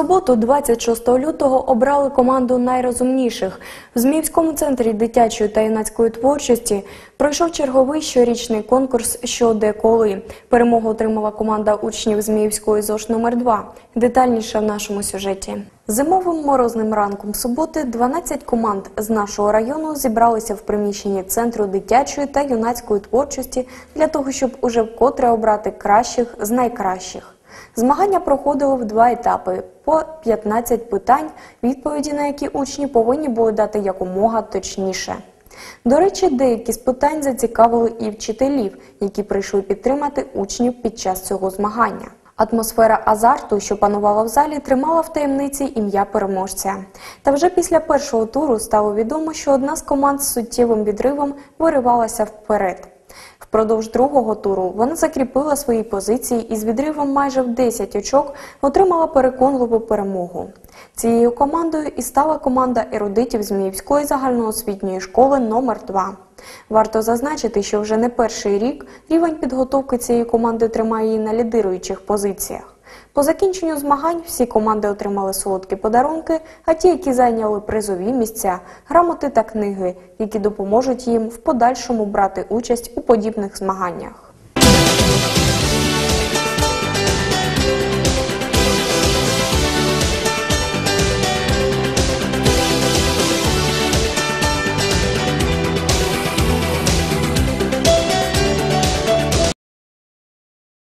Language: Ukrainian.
суботу, 26 лютого, обрали команду найрозумніших. В Зміївському центрі дитячої та юнацької творчості пройшов черговий щорічний конкурс «Що, де, коли». Перемогу отримала команда учнів Зміївської ЗОШ номер 2 Детальніше в нашому сюжеті. Зимовим морозним ранком суботи 12 команд з нашого району зібралися в приміщенні Центру дитячої та юнацької творчості для того, щоб уже вкотре обрати кращих з найкращих. Змагання проходили в два етапи по 15 питань, відповіді на які учні повинні були дати якомога точніше. До речі, деякі з питань зацікавили і вчителів, які прийшли підтримати учнів під час цього змагання. Атмосфера азарту, що панувала в залі, тримала в таємниці ім'я переможця. Та вже після першого туру стало відомо, що одна з команд з суттєвим відривом виривалася вперед. Впродовж другого туру вона закріпила свої позиції і з відривом майже в 10 очок отримала переконливу перемогу. Цією командою і стала команда ерудитів Зміївської загальноосвітньої школи номер 2 Варто зазначити, що вже не перший рік рівень підготовки цієї команди тримає її на лідируючих позиціях. По закінченню змагань всі команди отримали солодкі подарунки, а ті, які зайняли призові місця, грамоти та книги, які допоможуть їм в подальшому брати участь у подібних змаганнях.